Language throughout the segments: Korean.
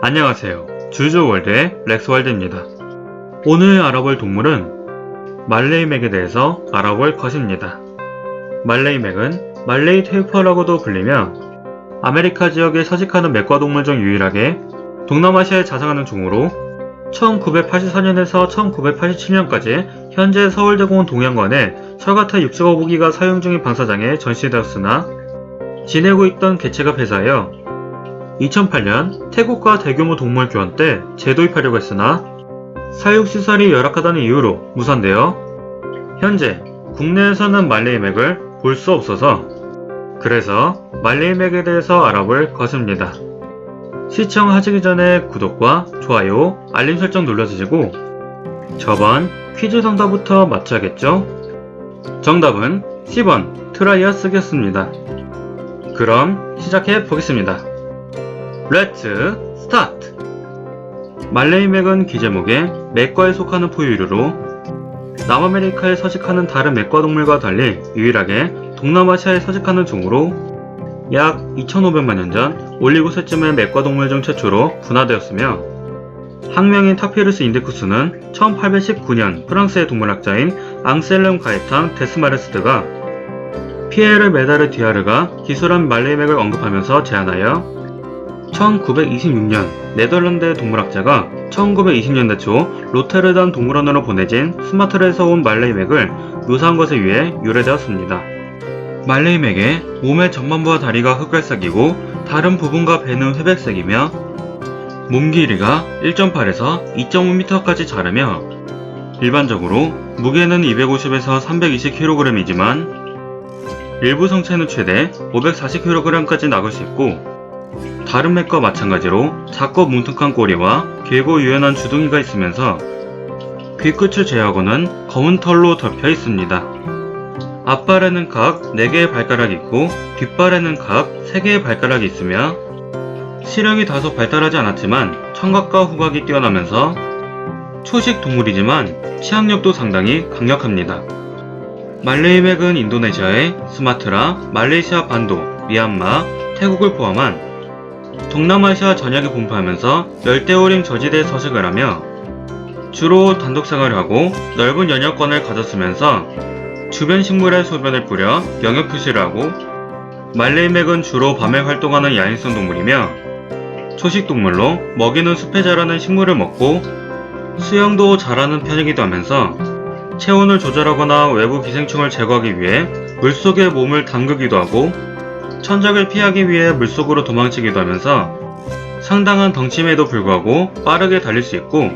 안녕하세요. 주주월드의 렉스월드입니다. 오늘 알아볼 동물은 말레이맥에 대해서 알아볼 것입니다. 말레이맥은 말레이 테이퍼라고도 불리며 아메리카 지역에 서식하는 맥과 동물 중 유일하게 동남아시아에 자생하는 종으로 1984년에서 1987년까지 현재 서울대공원 동양관에 철가타 65부기가 사용 중인 방사장에 전시되었으나 지내고 있던 개체가 폐사하여 2008년 태국과 대규모 동물 교환 때 재도입하려고 했으나 사육시설이 열악하다는 이유로 무산되어 현재 국내에서는 말레이 맥을 볼 수 없어서 그래서 말레이 맥에 대해서 알아볼 것입니다. 시청하시기 전에 구독과 좋아요, 알림 설정 눌러주시고 저번 퀴즈 정답부터 맞춰야겠죠? 정답은 10번 트라이아스였습니다. 그럼 시작해 보겠습니다. 렛츠 스타트! 말레이맥은 기제목에 맥과에 속하는 포유류로 남아메리카에 서식하는 다른 맥과 동물과 달리 유일하게 동남아시아에 서식하는 종으로 약 2500만 년 전 올리고세쯤의 맥과 동물 중 최초로 분화되었으며 학명인 타피루스 인디쿠스는 1819년 프랑스의 동물학자인 앙셀름 가에탄 데스마르스드가 피에르 메다르 디아르가 기술한 말레이맥을 언급하면서 제안하여 1926년 네덜란드의 동물학자가 1920년대 초 로테르담 동물원으로 보내진 스마트라에서 온 말레이맥을 묘사한 것에 의해 유래되었습니다. 말레이맥의 몸의 전반부와 다리가 흑갈색이고 다른 부분과 배는 회백색이며 몸 길이가 1.8에서 2.5m까지 자르며 일반적으로 무게는 250에서 320kg이지만 일부 성체는 최대 540kg까지 나갈 수 있고 다른 맥과 마찬가지로 작고 뭉툭한 꼬리와 길고 유연한 주둥이가 있으면서 귀끝을 제하고는 검은 털로 덮여 있습니다. 앞발에는 각 4개의 발가락이 있고 뒷발에는 각 3개의 발가락이 있으며 시력이 다소 발달하지 않았지만 청각과 후각이 뛰어나면서 초식 동물이지만 치악력도 상당히 강력합니다. 말레이맥은 인도네시아의 스마트라, 말레이시아 반도, 미얀마, 태국을 포함한 동남아시아 전역에 분포하면서 열대우림 저지대에 서식을 하며 주로 단독 생활을 하고 넓은 연역권을 가졌으면서 주변 식물에 소변을 뿌려 영역 표시를 하고 말레이맥은 주로 밤에 활동하는 야행성 동물이며 초식 동물로 먹이는 숲에 자라는 식물을 먹고 수영도 잘하는 편이기도 하면서 체온을 조절하거나 외부 기생충을 제거하기 위해 물속에 몸을 담그기도 하고 천적을 피하기 위해 물속으로 도망치기도 하면서 상당한 덩침에도 불구하고 빠르게 달릴 수 있고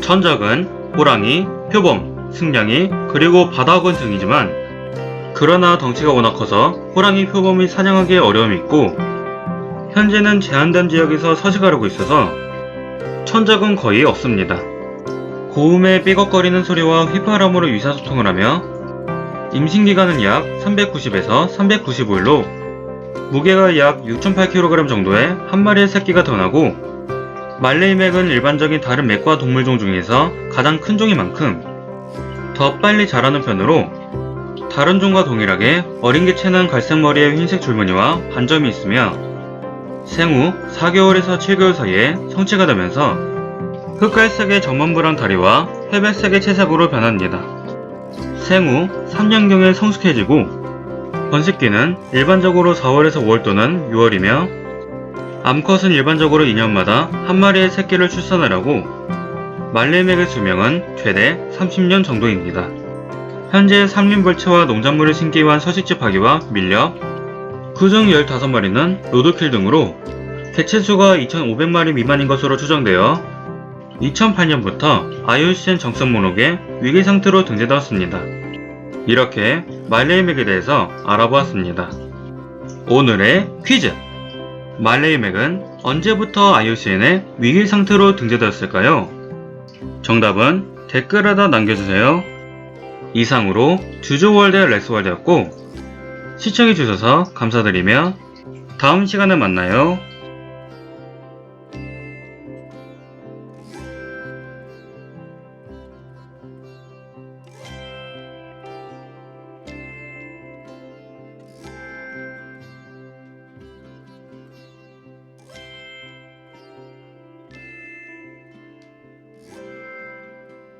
천적은 호랑이, 표범, 승냥이, 그리고 바다어건 등이지만 그러나 덩치가 워낙 커서 호랑이, 표범이 사냥하기 어려움이 있고 현재는 제한된 지역에서 서식하려고 있어서 천적은 거의 없습니다. 고음의 삐걱거리는 소리와 휘파람으로 의사소통을 하며 임신기간은 약 390에서 395일로 무게가 약 6.8kg 정도의 한 마리의 새끼가 태어나고 말레이맥은 일반적인 다른 맥과 동물종 중에서 가장 큰 종인 만큼 더 빨리 자라는 편으로 다른 종과 동일하게 어린 개체는 갈색 머리에 흰색 줄무늬와 반점이 있으며 생후 4개월에서 7개월 사이에 성체가 되면서 흑갈색의 전반부랑 다리와 회백색의 채색으로 변합니다. 생후 3년경에 성숙해지고 번식기는 일반적으로 4월에서 5월 또는 6월이며 암컷은 일반적으로 2년마다 한 마리의 새끼를 출산을 하고 말레맥의 수명은 최대 30년 정도입니다. 현재 삼림벌채와 농작물을 심기 위한 서식지 파기와 밀렵, 그중 15마리는 로드킬 등으로 개체수가 2,500마리 미만인 것으로 추정되어 2008년부터 IUCN 정성 목록에 위기 상태로 등재되었습니다. 이렇게 말레이맥에 대해서 알아보았습니다. 오늘의 퀴즈! 말레이맥은 언제부터 IUCN에 위기 상태로 등재되었을까요? 정답은 댓글에다 남겨주세요. 이상으로 주주월드 렉스월드였고 시청해주셔서 감사드리며 다음 시간에 만나요.